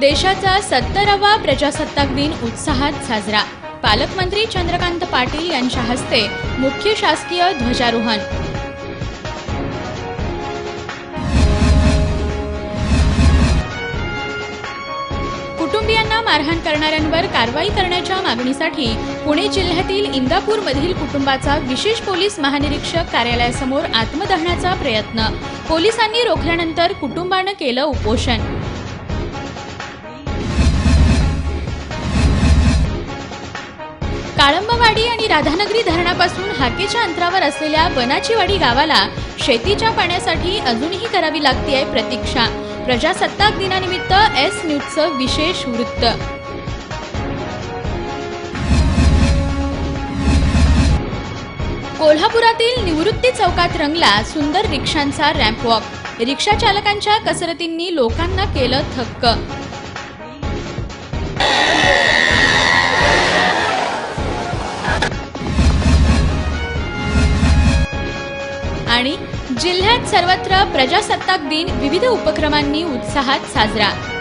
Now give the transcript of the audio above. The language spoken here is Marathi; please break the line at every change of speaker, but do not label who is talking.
देशाचा सत्तरावा प्रजासत्ताक दिन उत्साहात साजरा. पालकमंत्री चंद्रकांत पाटील यांच्या हस्ते मुख्य शासकीय ध्वजारोहण. कुटुंबियांना मारहाण करणाऱ्यांवर कारवाई करण्याच्या मागणीसाठी पुणे जिल्ह्यातील इंदापूरमधील कुटुंबाचा विशेष पोलीस महानिरीक्षक कार्यालयासमोर आत्मदहनाचा प्रयत्न. पोलिसांनी रोखल्यानंतर कुटुंबानं केलं उपोषण. राधानगरी धरणापासून हाकेच्या अंतरावर असलेल्या बनाचीवाडी गावाला शेतीच्या पाण्यासाठी अजूनही करावी लागतीये प्रतीक्षा. प्रजासत्ताक दिनानिमित्त एस न्यूजचं विशेष वृत्त. कोल्हापुरातील निवृत्ती चौकात रंगला सुंदर रिक्षांचा रॅम्प वॉक. रिक्षा चालकांच्या कसरतींनी लोकांना केलं थक्क. आणि जिल्ह्यात सर्वत्र प्रजासत्ताक दिन विविध उपक्रमांनी उत्साहात साजरा.